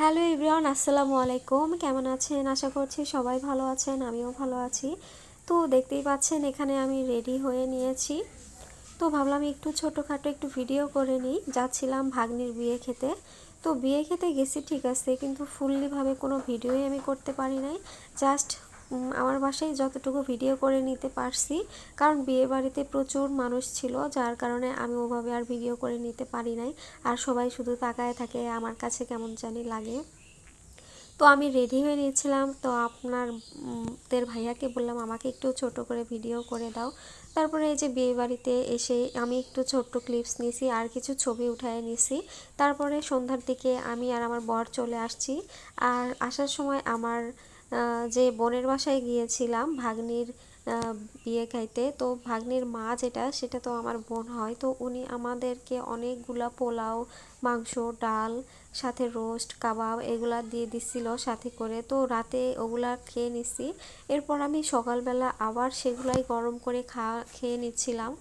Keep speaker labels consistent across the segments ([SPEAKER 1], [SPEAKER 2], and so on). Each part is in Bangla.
[SPEAKER 1] হ্যালো ইব্রিয়ান আসসালামু আলাইকুম। কেমন আছেন? আশা করছি সবাই ভালো আছেন, আমিও ভালো আছি। তো দেখতেই পাচ্ছেন, এখানে আমি রেডি হয়ে নিয়েছি। তো ভাবলাম একটু ছোটোখাটো একটু ভিডিও করে নিই। যাচ্ছিলাম ভাগ্নির বিয়ে খেতে। তো বিয়ে খেতে গেছি ঠিক আছে, কিন্তু ফুললিভাবে কোনো ভিডিওই আমি করতে পারি নাই। জাস্ট আমার বাসায় যতটুকু ভিডিও করে নিতে পারছি, কারণ বিয়ে বাড়িতে প্রচুর মানুষ ছিল, যার কারণে আমি ওভাবে আর ভিডিও করে নিতে পারি নাই। আর সবাই শুধু তাকায় থাকে, আমার কাছে কেমন জানি লাগে। তো আমি রেডি হয়ে নিয়েছিলাম, তো আপনার দের ভাইয়াকে বললাম, আমাকে একটু ছোট করে ভিডিও করে দাও। তারপরে এই যে বিয়ে বাড়িতে এসে আমি একটু ছোট্ট ক্লিপস নিয়েছি, আর কিছু ছবি উঠায় নিয়েছি। তারপরে সন্ধ্যার দিকে আমি আর আমার বর চলে আসছি। আর আসার সময় আমার যে বোনের বাসায় গিয়েছিলাম ভাগ্নির বিয়ে খাইতে, তো ভাগ্নির মা যেটা, সেটা তো আমার বোন হয়। তো উনি আমাদেরকে অনেকগুলা পোলাও, মাংস, ডাল, সাথে রোস্ট, কাবাব এগুলা দিয়ে দিছিল সাথে করে। তো রাতে ওগুলা খেয়ে নিছি। এরপর আমি সকালবেলা আবার সেগুলাই গরম করে খা খেয়ে নিচ্ছিলাম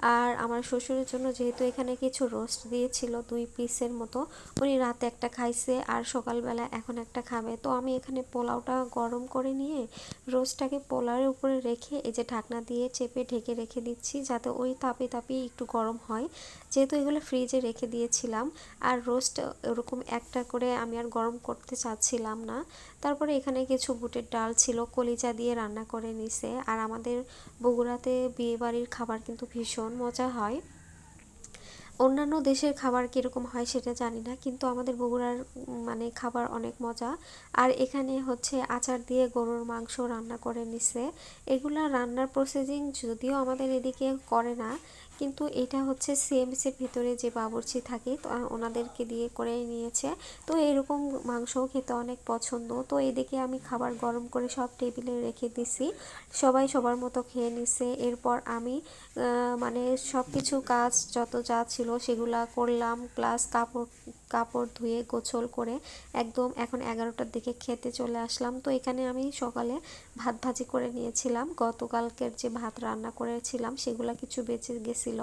[SPEAKER 1] আর আমার শ্বশুরের জন্য যেহেতু এখানে কিছু রোস্ট দিয়েছিল দুই পিসের মতো, উনি রাতে একটা খাইছে আর সকালবেলা এখন একটা খাবে। তো আমি এখানে পোলাওটা গরম করে নিয়ে রোস্টটাকে পোলাওয়ের উপরে রেখে এই যে ঢাকনা দিয়ে চেপে ঢেকে রেখে দিচ্ছি যাতে ওই তাপে তাপে একটু গরম হয়। যেহেতু এগুলো ফ্রিজে রেখে দিয়েছিলাম আর রোস্ট ওরকম একটা করে আমি আর গরম করতে চাচ্ছিলাম না। তারপরে এখানে কিছু বুটের ডাল ছিল, কলিজা দিয়ে রান্না করে নিছে। আর আমাদের বগুড়াতে বিয়েবাড়ির খাবার কিন্তু ভীষণ মজা হয়? অন্যান্য দেশের খাবার কীরকম হয় সেটা জানি না, কিন্তু আমাদের বগুড়ার মানে খাবার অনেক মজা। আর এখানে হচ্ছে আচার দিয়ে গরুর মাংস রান্না করে নিছে। এগুলা রান্নার প্রসেসিং যদিও আমাদের এদিকে করে না কিন্তু এটা হচ্ছে সিএমসির ভিতরে যে বাবুর্চি থাকে, তো ওনাদেরকে দিয়ে করে নিয়েছে। তো এরকম মাংসও খেতে অনেক পছন্দ। তো এদিকে আমি খাবার গরম করে সব টেবিলে রেখে দিছি। সবাই সবার মতো খেয়ে নিছে। এরপর আমি মানে সব কিছু কাজ যত যা ছিল সেগুলা করলাম প্লাস কাপড় কাপড় ধুয়ে গোছল করে একদম এখন এগারোটার দিকে খেতে চলে আসলাম। তো এখানে আমি সকালে ভাত ভাজি করে নিয়েছিলাম। গতকালকের যে ভাত রান্না করেছিলাম সেগুলা কিছু বেঁচে গেছিল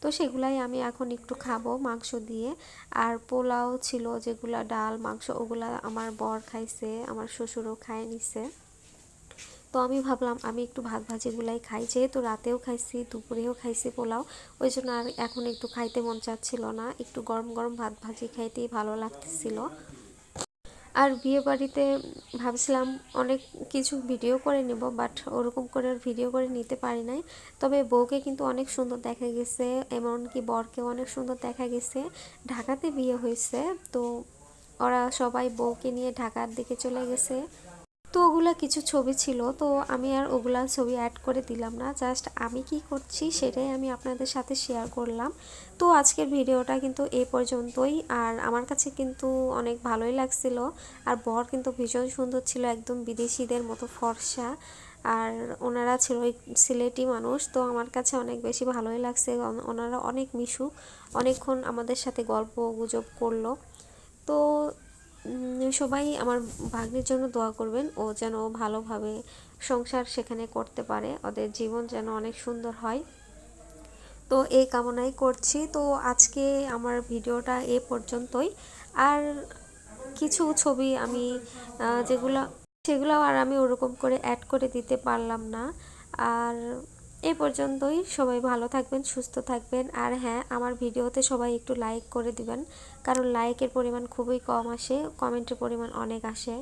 [SPEAKER 1] তো সেগুলাই আমি এখন একটু খাব মাংস দিয়ে। আর পোলাও ছিল যেগুলা ডাল, মাংস, ওগুলা আমার বর খাইছে, আমার শ্বশুরও খায় নিছে। তো আমি ভাবলাম আমি একটু ভাত ভাজিগুলাই খাই। যেহেতু রাতেও খাইছি, দুপুরেও খাইছি পোলাও, ওই জন্য আর এখন একটু খাইতে মন চাচ্ছিল না। একটু গরম গরম ভাত ভাজি খাইতেই ভালো লাগতেছিল। আর বিয়ে বাড়িতে ভাবছিলাম অনেক কিছু ভিডিও করে নেব বাট ওরকম করে আর ভিডিও করে নিতে পারি নাই। তবে বউকে কিন্তু অনেক সুন্দর দেখা গেছে, এমনকি বরকেও অনেক সুন্দর দেখা গেছে। ঢাকাতে বিয়ে হয়েছে, তো ওরা সবাই বউকে নিয়ে ঢাকার দিকে চলে গেছে। ওগুলা কিছু ছবি ছিল, তো আমি আর ওগুলা ছবি অ্যাড করে দিলাম না। জাস্ট আমি কি করছি সেটাই আমি আপনাদের সাথে শেয়ার করলাম। তো আজকের ভিডিওটা কিন্তু এ পর্যন্তই। আর আমার কাছে কিন্তু অনেক ভালোই লাগছিল। আর বর কিন্তু ভীষণ সুন্দর ছিল, একদম বিদেশিদের মতো ফর্সা। আর ওনারা ছিল সিলেটি মানুষ, তো আমার কাছে অনেক বেশি ভালোই লাগছে। ওনারা অনেক মিশুক, অনেকক্ষণ আমাদের সাথে গল্প গুজব করল। তো সবাই আমার ভাগ্নির জন্য দোয়া করবেন। ও যেন ভালোভাবে সংসার সেখানে করতে পারে। ওদের জীবন যেন অনেক সুন্দর হয়। তো এই কামনাই করছি। তো আজকে আমার ভিডিওটা এ পর্যন্তই। আর কিছু ছবি আমি যেগুলো সেগুলো আর আমি ওরকম করে অ্যাড করে দিতে পারলাম না। আর এই পর্যন্তই। সবাই ভালো থাকবেন, সুস্থ থাকবেন। আর হ্যাঁ আমার ভিডিওতে সবাই একটু লাইক করে দিবেন, কারণ লাইকের পরিমাণ খুবই কম আসে কমেন্টের পরিমাণ অনেক আসে।